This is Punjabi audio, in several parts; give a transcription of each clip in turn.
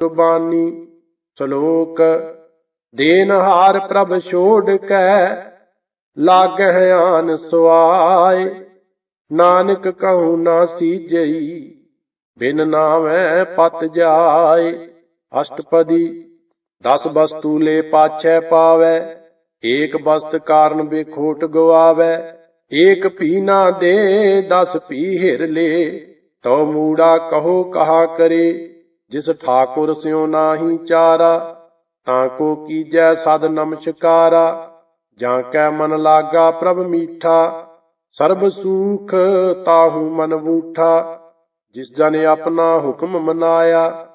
ਗੁਰਬਾਨੀ ਸ਼ਲੋਕ, ਦੇਨ ਹਾਰ ਪ੍ਰਭ ਛੋੜ ਕੈ, ਲਾਗਹਿ ਆਨ ਸੁਆਏ। ਨਾਨਕ ਕਹੂ ਨਾ ਸੀਜਈ, ਬਿਨ ਨਾਮੈ ਪਤ ਜਾਏ। ਅਸ਼ਟਪਦੀ, ਦਸ ਵਸਤੂ ਲੈ ਪਾਛੈ ਪਾਵੈ, ਏਕ ਬਸਤ ਕਾਰਨ ਬੇਖੋਟ ਗਵਾਵੇ। ਏਕ ਪੀ ਨਾ ਦੇ, ਦਸ ਪੀ ਹਿਰ ਲੇ, ਤਉ ਮੂੜਾ ਕਹੋ ਕਹਾ ਕਰੇ। ਜਿਸ ਠਾਕੁਰ ਸਿਉ ਨਾਹੀ ਚਾਰਾ, ਤਾਂ ਕੋ ਕੀਜੈ ਸਦ ਨਮਸਕਾਰਾ ਜਾਂ ਕੈ ਮਨ ਲਾਗਾ ਪ੍ਰਭ ਮੀਠਾ, ਸਰਬ ਸੂਖ ਤਾਹੂ ਮਨ ਬੂਠਾ ਜਿਸ ਜਨ ਆਪਣਾ ਹੁਕਮ ਮਨਾਇਆ,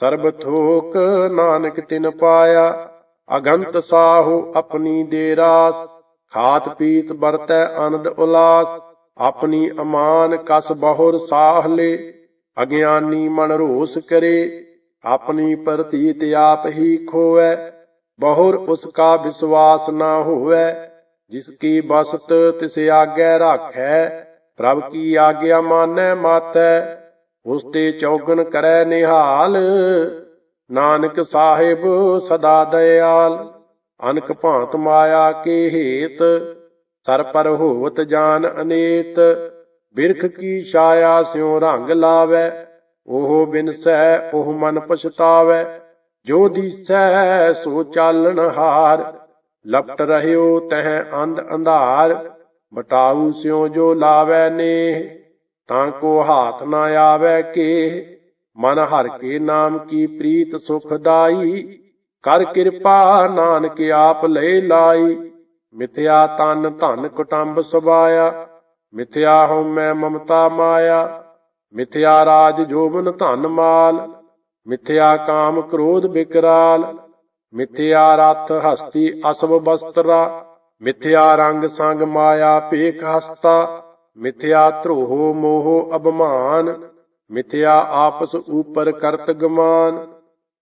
ਸਰਬ ਥੋਕ ਨਾਨਕ ਤਿਨ ਪਾਇਆ। ਅਗੰਤ ਸਾਹੂ ਆਪਣੀ ਦੇ ਰਾਸ, ਖਾਤ ਪੀਤ ਵਰਤੈ ਆਨੰਦ ਉਲਾਸ। ਆਪਣੀ ਅਮਾਨ ਕਸ ਬਹੁਰ ਸਾਹਲੇ ਅਗਿਆਨੀ ਮਨ ਰੋਸ ਕਰੇ, ਆਪਣੀ ਪ੍ਰਤੀਤ ਆਪ ਹੀ ਖੋਵੈ, ਬਹੁਰ ਉਸ ਕਾ ਵਿਸ਼ਵਾਸ ਨਾ ਹੋਵੈ, ਜਿਸ ਕੀ ਬਸਤ ਤਿਸ ਆਗੇ ਰਾਖੈ, ਪ੍ਰਭ ਕੀ ਆਗਿਆ ਮਾਨੈ ਮਾਤੈ, ਉਸ ਤੇ ਚੌਗਨ ਕਰੈ ਨਿਹਾਲ, ਨਾਨਕ ਸਾਹਿਬ ਸਦਾ ਦਇਆਲ, ਅਨਕ ਭਾਂਤ ਮਾਇਆ ਕੇ ਹੇਤ ਸਰ ਪਰ ਹੋਵਤ ਜਾਨ ਅਨੇਤ ਬਿਰਖ ਕੀ ਛਾਇਆ ਸਿਉ ਰੰਗ ਲਾਵੈ, ਉਹ ਬਿਨਸੈ ਉਹ ਮਨ ਪਛਤਾਵੈ। ਜੋ ਦੀਸੈ ਸੋ ਚਾਲਣ ਹਾਰ, ਲਪਟ ਰਹਿਓ ਤਹ ਅੰਧ ਅੰਧਾਰ। ਬਟਾਊ ਸਿਉ ਜੋ ਲਾਵੈ ਨੇ ਤਾਂ ਕੋ ਹਾਥ ਨਾ ਆਵੈ ਕੇ। ਮਨ ਹਰ ਕੇ ਨਾਮ ਕੀ ਪ੍ਰੀਤ ਸੁਖਦਾਈ ਕਰ ਕਿਰਪਾ ਨਾਨਕ ਆਪ ਲੈ ਲਾਈ। ਮਿਥਿਆ ਤਨ ਧਨ ਕੁਟੰਬ ਸੁਭਾਇਆ ਮਿਥਿਆ ਹਉ ਮੈਂ ਮਮਤਾ ਮਾਇਆ, ਮਿਥਿਆ ਰਾਜ ਜੋਬਨ ਧਨ ਮਾਲ, ਮਿਥਿਆ ਕਾਮ ਕ੍ਰੋਧ ਬਿਕਰਾਲ, ਮਿਥਿਆ ਰਥ ਹਸਤੀ ਅਸਵ ਬਸਤਰਾ, ਮਿਥਿਆ ਰੰਗ ਸੰਗ ਮਾਇਆ ਭੇਖ ਹਸਤਾ, ਮਿਥਿਆ ਧਰੋਹ ਮੋਹ ਅਭਮਾਨ, ਮਿਥਿਆ ਆਪਸ ਉਪਰ ਕਰਤ ਗਮਾਨ,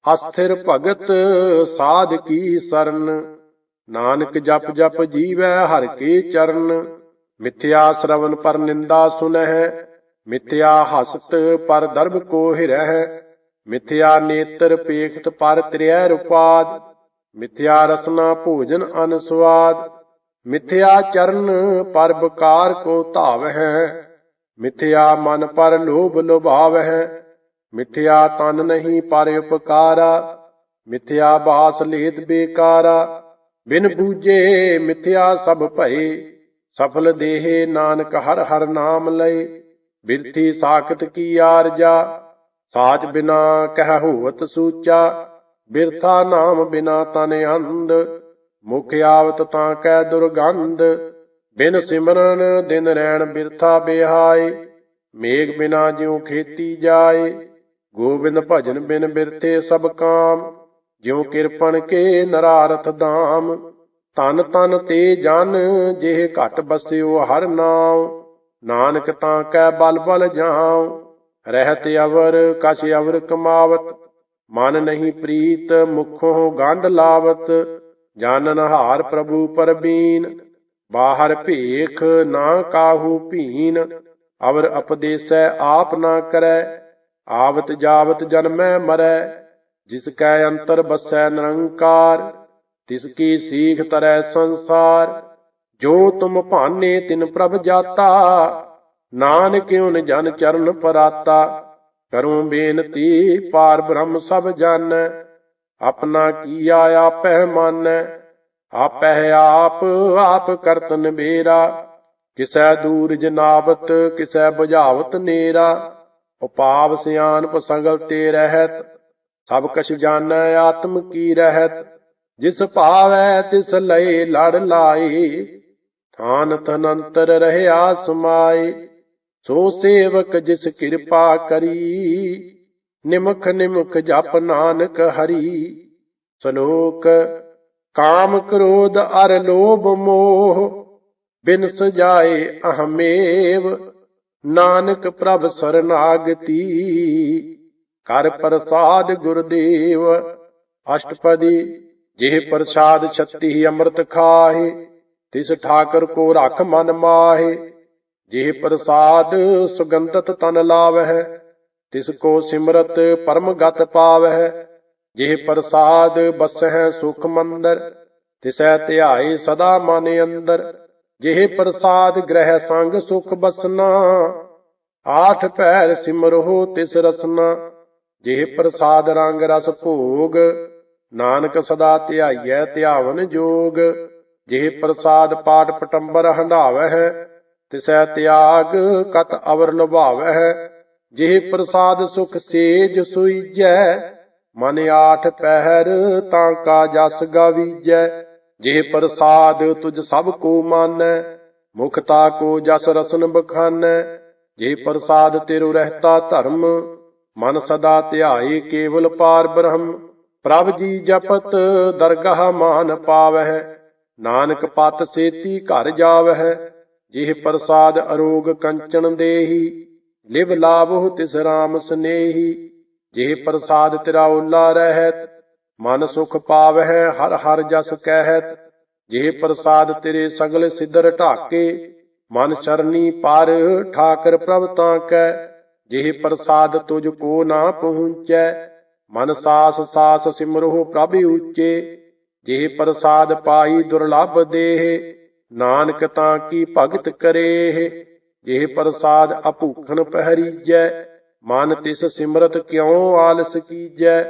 ਅਸਥਿਰ ਭਗਤ ਸਾਧ ਕੀ ਸਰਨ, ਨਾਨਕ ਜਪ ਜਪ ਜੀਵੈ ਹਰ ਕੇ ਚਰਨ। ਮਿਥਿਆ ਸ਼ਰਵਨ ਪਰ ਨਿੰਦਾ ਸੁਨਹਿ, ਮਿਥਿਆ ਹਸਤ ਪਰ ਦਰਬ ਕੋ ਹਿਰਹਿ, ਮਿਥਿਆ ਨੇਤਰ ਪੇਖਤ ਪਰ ਤ੍ਰਿਐ ਰੁਪਾਦ, ਮਿਥਿਆ ਰਸਨਾ ਭੋਜਨ ਅਨਸਵਾਦ ਮਿਥਿਆ ਚਰਨ ਪਰ ਬਕਾਰ ਕੋ ਧਾਵ ਮਿਥਿਆ ਮਨ ਪਰ ਲੋਭ ਲੋਭਾਵ ਹੈ ਮਿਥਿਆ ਤਨ ਨਹੀਂ ਪਰ ਉਪਕਾਰਾ, ਮਿਥਿਆ ਬਾਸ ਲੇਤ ਬੇਕਾਰਾ, ਬਿਨ ਬੂਝੇ ਮਿਥਿਆ ਸਭ ਭਏ। ਸਫਲ ਦੇਹੇ ਨਾਨਕ ਹਰ ਹਰ ਨਾਮ ਲਏ, ਬਿਰਥੀ ਸਾਖਤ ਕੀ ਆਰਜਾ, ਸਾਚ ਬਿਨਾ ਕਹਿ ਹੋਵਤ ਸੂਚਾ, ਬਿਰਥਾ ਨਾਮ ਬਿਨਾ ਤਨ ਅੰਧ, ਮੁਖ ਆਵਤ ਤਾਂ ਕੈ ਦੁਰਗੰਧ, ਬਿਨ ਸਿਮਰਨ ਦਿਨ ਰਹਿਣ ਬਿਰਥਾ ਬਿਹਾਏ, ਮੇਘ ਬਿਨਾ ਜਿਉ ਖੇਤੀ ਜਾਏ, ਗੋਬਿੰਦ ਭਜਨ ਬਿਨ ਬਿਰਤੇ ਸਭ ਕਾਮ, ਜਿਉ ਕਿਰਪਨ ਕੇ ਨਰਾਰਥ ਧਾਮ ਤਨ ਤਨ ਤੇ ਜਨ, ਜਿਹ ਘਟ ਬਸਿਓ ਹਰ ਨਾਮ ਨਾਨਕ ਤਾਂ ਕੈ ਬਲ ਬਲ ਜਾਉ। ਰਹਿਤ ਅਵਰ, ਕਛ ਅਵਰ ਕਮਾਵਤ। ਮਨ ਨਹੀਂ ਪ੍ਰੀਤ, ਮੁਖੋਂ ਗੰਧ ਲਾਵਤ। ਜਾਨਨ ਹਾਰ ਪ੍ਰਭੂ ਪਰਬੀਨ। ਬਾਹਰ ਭੇਖ ਨਾ ਕਾਹੂ ਭੀਨ। ਅਵਰ ਅਪਦੇਸੈ ਆਪ ਨਾ ਕਰੈ। ਆਵਤ ਜਾਵਤ ਜਨਮੈ ਮਰੈ। ਜਿਸ ਕੈ ਅੰਤਰ ਬਸੈ ਨਿਰੰਕਾਰ। ਤਿਸ ਕੀ ਸੀਖ ਤਰੈ ਸੰਸਾਰ, ਜੋ ਤੁਮ ਭਾਨੇ ਤਿਨ ਪ੍ਰਭ ਜਾਤਾ। ਨਾਨਕ ਉਨ ਜਨ ਚਰਨ ਪਰਾਤਾ, ਕਰੂੰ ਬੇਨਤੀ ਪਾਰ ਬ੍ਰਹਮ ਸਭ ਜਨ। ਆਪਣਾ ਕੀਆ ਆਪਹਿ ਮਾਨੈ ਆਪਹਿ ਆਪ ਆਪ ਕਰਤਨ ਬੇਰਾ ਕਿਸੈ ਦੂਰ ਜਨਾਵਤ ਕਿਸੈ ਬੁਝਾਵਤ ਨੇਰਾ। ਉਪਾਵ ਸਿਆਨ ਸੰਗਲ ਤੇ ਰਹਿਤ, ਸਭ ਕਛ ਜਾਣੈ ਆਤਮ ਕੀ ਰਹਿਤ। ਜਿਸ ਭਾਵੈ ਤਿਸ ਲਏ ਲੜ ਲਾਈ ਥਾਨ ਤਨੰਤਰ ਰਹਿਆ ਸਮਾਈ ਸੋ ਸੇਵਕ ਜਿਸ ਕਿਰਪਾ ਕਰੀ, ਨਿਮਖ ਨਿਮਖ ਜਪ ਨਾਨਕ ਹਰੀ। ਸ਼ਲੋਕ, ਕਾਮ ਕ੍ਰੋਧ ਅਰ ਲੋਭ ਮੋਹ, ਬਿਨ ਸਜਾਏ ਅਹਮੇਵ, ਨਾਨਕ ਪ੍ਰਭ ਸਰਨਾਗਤੀ। ਕਰ ਪ੍ਰਸਾਦ ਗੁਰਦੇਵ, ਅਸ਼ਟਪਦੀ ਜਿਹ ਪ੍ਰਸਾਦ ਛੱਤੀ ਹੀ ਅੰਮ੍ਰਿਤ ਖਾਹੇ, ਤਿਸ ਠਾਕਰ ਕੋ ਰਖ ਮਨ ਮਾਹੇ। ਜਿਹ ਪ੍ਰਸਾਦ ਸੁਗੰਧਤ ਤਨ ਲਾਵਹਿ, ਤਿਸ ਕੋ ਸਿਮਰਤ ਪਰਮ ਗਤ ਪਾਵਹਿ। ਜਿਹ ਪ੍ਰਸਾਦ ਬਸਹਿ ਸੁਖ ਮੰਦਰ, ਤਿਸੈ ਧਿਆਏ ਸਦਾ ਮਨ ਅੰਦਰ। ਜਿਹ ਪ੍ਰਸਾਦ ਗ੍ਰਹਿ ਸੰਗ ਸੁਖ ਬਸਨਾ, ਆਠ ਪੈਰ ਸਿਮਰਹੁ ਤਿਸ ਰਸਨਾ। ਜਿਹ ਪ੍ਰਸਾਦ ਰੰਗ ਰਸ ਭੋਗ ਨਾਨਕ ਸਦਾ ਧਿਆਈਐ, ਧਿਆਵਨ ਜੋਗ। ਜਿਹ ਪ੍ਰਸਾਦ ਪਾਠ ਪਟੰਬਰ ਹੰਢਾਵਹਿ, ਤਿਸੈ ਤਿਆਗ ਕਤ ਅਵਰ ਲੁਭਾਵਹਿ ਜਿਹ ਪ੍ਰਸਾਦ ਸੁਖ ਸੇਜ ਸੁਈਜੈ, ਮਨ ਆਠ ਪਹਿਰ ਤਾਂ ਕਾ ਜਸ ਗਾਵੀਜੈ। ਜੇ ਪ੍ਰਸਾਦ ਤੁਝ ਸਭ ਕੋ ਮਾਨੈ ਮੁਖਤਾ ਕੋ ਜਸ ਰਸਨ ਬਖਾਨੈ। ਜੇ ਪ੍ਰਸਾਦ ਤੇਰੋ ਰਹਤਾ ਧਰਮ, ਮਨ ਸਦਾ ਧਿਆਏ ਕੇਵਲ ਪਾਰ ਬ੍ਰਹਮ। ਪ੍ਰਭ ਜੀ ਜਪਤ ਦਰਗਾਹ ਮਾਨ ਪਾਵਹਿ, ਨਾਨਕ ਪਤ ਸੇਤੀ ਘਰ ਜਾਵਹਿ, ਜਿਹ ਪ੍ਰਸਾਦ ਅਰੋਗ ਕੰਚਨ ਦੇਹੀ, ਲਿਵ ਲਾਭੋ ਤਿਸ ਰਾਮ ਸਨੇਹੀ, ਜਿਹ ਪ੍ਰਸਾਦ ਤੇਰਾ ਓਲਾ ਰਹਿਤ, ਮਨ ਸੁਖ ਪਾਵਹਿ ਹਰ ਹਰ ਜਸ ਕਹਿਤ, ਜਿਹ ਪ੍ਰਸਾਦ ਤੇਰੇ ਸਗਲ ਸਿੱਧਰ ਢਾਕੇ, ਮਨ ਚਰਨੀ ਪਰ ਠਾਕਰ ਪ੍ਰਭ ਤਾਂ ਕੈ, ਜਿਹ ਪ੍ਰਸਾਦ ਤੁਝ ਕੋ ਨਾ ਪਹੁੰਚੈ ਮਨ ਸਾਸ ਸਾਸ ਸਿਮਰੋ ਪ੍ਰਭ ਉੱਚੇ ਜਿਹ ਪ੍ਰਸਾਦ ਪਾਈ ਦੁਰਲਭ ਦੇਹ, ਨਾਨਕ ਤਾਂ ਕੀ ਭਗਤ ਕਰੇ ਜਿਹ ਪ੍ਰਸਾਦ ਅਭੂਖਨ ਪਹਿਰੀਜੈ, ਮਨ ਤਿਸ ਸਿਮਰਤ ਕਿਉ ਆਲਸ ਕੀਜੈ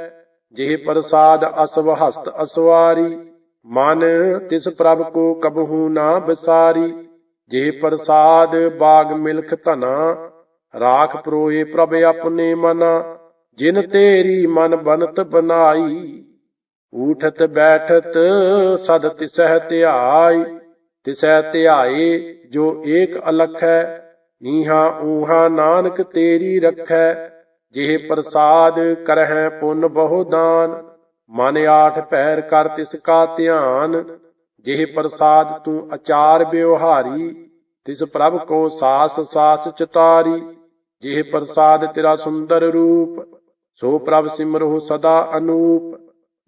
ਜਿਹ ਪ੍ਰਸਾਦ ਅਸਵ ਹਸਤ ਅਸਵਾਰੀ, ਮਨ ਤਿਸ ਪ੍ਰਭ ਕੋ ਕਬਹੂ ਨਾ ਬਿਸਾਰੀ ਜਿਹ ਪ੍ਰਸਾਦ ਬਾਗ ਮਿਲਖ ਧਨਾ, ਰਾਖ ਪਰੋਏ ਪ੍ਰਭ ਆਪਣੇ ਮਨਾ ਜਿਨ ਤੇਰੀ ਮਨ ਬਨਤ ਬਨਾਈ, ਊਠਤ ਬੈਠਤ ਸਦ ਤਿਸਹਿ ਧਿਆਈ ਤਿਸੈ ਧਿਆਏ ਜੋ ਏਕ ਅਲਖ ਹੈ ਨੀਹਾ ਊਹਾ ਨਾਨਕ ਤੇਰੀ ਰਖੈ, ਜਿਹ ਪ੍ਰਸਾਦ ਕਰਹਿ ਪੁੰਨ ਬਹੁ ਦਾਨ, ਮਨ ਆਠ ਪੈਰ ਕਰ ਤਿਸ ਕਾ ਧਿਆਨ, ਜਿਹ ਪ੍ਰਸਾਦ ਤੂੰ ਅਚਾਰ ਬਿਵਹਾਰੀ ਤਿਸ ਪ੍ਰਭ ਕੋ ਸਾਸ ਸਾਸ ਚਤਾਰੀ, ਜਿਹ ਪ੍ਰਸਾਦ ਤੇਰਾ ਸੁੰਦਰ ਰੂਪ ਸੋ ਪ੍ਰਭ ਸਿਮਰਹੁ ਸਦਾ ਅਨੂਪ,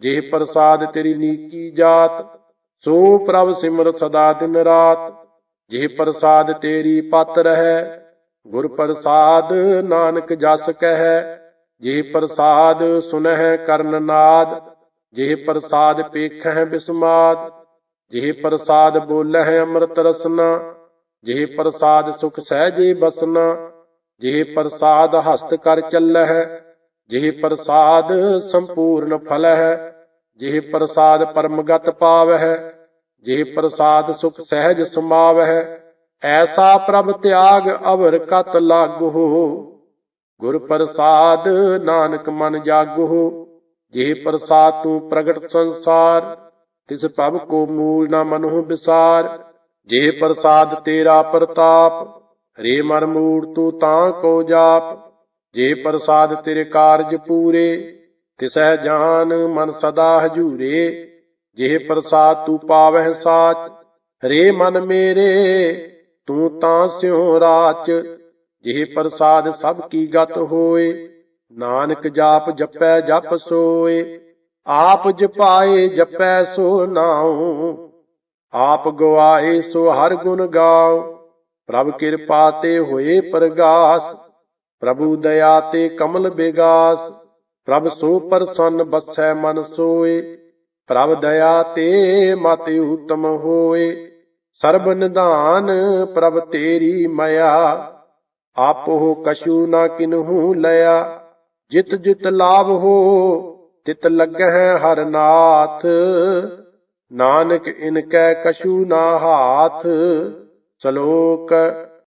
ਜਿਹ ਪ੍ਰਸਾਦ ਤੇਰੀ ਨੀਕੀ ਜਾਤ, ਸੋ ਪ੍ਰਭ ਸਿਮਰ ਸਦਾ ਦਿਨ ਰਾਤ, ਜਿਹ ਪ੍ਰਸਾਦ ਤੇਰੀ ਪਤ ਰਹੈ, ਗੁਰ ਪ੍ਰਸਾਦ ਨਾਨਕ ਜਸ ਕਹੈ, ਜਿਹ ਪ੍ਰਸਾਦ ਸੁਨਹਿ ਕਰਨ ਨਾਦ, ਜਿਹ ਪ੍ਰਸਾਦ ਪੇਖਹਿ ਬਿਸਮਾਦ, ਜਿਹ ਪ੍ਰਸਾਦ ਬੋਲਹਿ ਅੰਮ੍ਰਿਤ ਰਸਨਾ, ਜਿਹ ਪ੍ਰਸਾਦ ਸੁਖ ਸਹਿਜੇ ਬਸਨਾ, ਜਿਹ ਪ੍ਰਸਾਦ ਹਸਤ ਕਰ ਚੱਲਹਿ ਜਿਹ ਪ੍ਰਸਾਦ ਸੰਪੂਰਨ ਫਲਹਿ, ਜਿਹ ਪ੍ਰਸਾਦ ਪਰਮਗਤ ਪਾਵਹਿ, ਜਿਹ ਪ੍ਰਸਾਦ ਸੁਖ ਸਹਿਜ ਸਮਾਵਹਿ, ਐਸਾ ਪ੍ਰਭ ਤਿਆਗ ਅਵਰ ਕਤ ਲਾਗੋ ਗੁਰ ਪ੍ਰਸਾਦ ਨਾਨਕ ਮਨ ਜਾਗੋ ਜਿਹ ਪ੍ਰਸਾਦ ਤੂੰ ਪ੍ਰਗਟ ਸੰਸਾਰ, ਤਿਸ ਪ੍ਰਭ ਕੋ ਮੂਲ ਨਾ ਮਨੁ ਵਿਸਾਰ ਜੇ ਪ੍ਰਸਾਦ ਤੇਰਾ ਪ੍ਰਤਾਪ ਰੇ ਮਨ ਮੂੜ ਤੂੰ ਤਾਂ ਕੋ ਜਾਪ। ਜੇ ਪ੍ਰਸਾਦ ਤੇਰੇ ਕਾਰਜ ਪੂਰੇ, ਤਿਸਹਿ ਜਾਨ ਮਨ ਸਦਾ ਹਜੂਰੇ। ਜਿਹ ਪ੍ਰਸਾਦ ਤੂੰ ਪਾਵਹਿ ਸਾਚ ਰੇ ਮਨ ਮੇਰੇ, ਤੂੰ ਤਾਂ ਸਿਉ ਰਾਚ। ਜਿਹ ਪ੍ਰਸਾਦ ਸਭ ਕੀ ਗਤ ਹੋਏ, ਨਾਨਕ ਜਾਪ ਜਪੈ ਜਪ ਸੋਏ। ਆਪ ਜਪਾਏ ਜਪੈ ਸੋ ਨਾਉ, ਆਪ ਗਵਾਏ ਸੋ ਹਰ ਗੁਣ ਗਾਉ। ਪ੍ਰਭ ਕਿਰਪਾ ਤੇ ਹੋਏ ਪ੍ਰਗਾਸ। ਪ੍ਰਭੂ ਦਇਆ ਤੇ ਕਮਲ ਬਿਗਾਸ, ਪ੍ਰਭ ਸੋ ਪਰਸਨ ਬਸੈ ਮਨ ਸੋਏ, ਪ੍ਰਭ ਦਇਆ ਤੇ ਮਤ ਉਤਮ ਹੋਏ, ਸਰਬ ਨਿਧਾਨ ਪ੍ਰਭ ਤੇਰੀ ਮਇਆ, ਆਪੋ ਕਛੂ ਨਾ ਕਿਨਹੂ ਲਿਆ ਜਿਤ ਜਿਤ ਲਾਭ ਹੋ, ਤਿਤ ਲੱਗਹਿ ਹਰ ਨਾਥ, ਨਾਨਕ ਇਨ ਕੈ ਕਛੂ ਨਾ ਹਾਥ, ਸ਼ਲੋਕ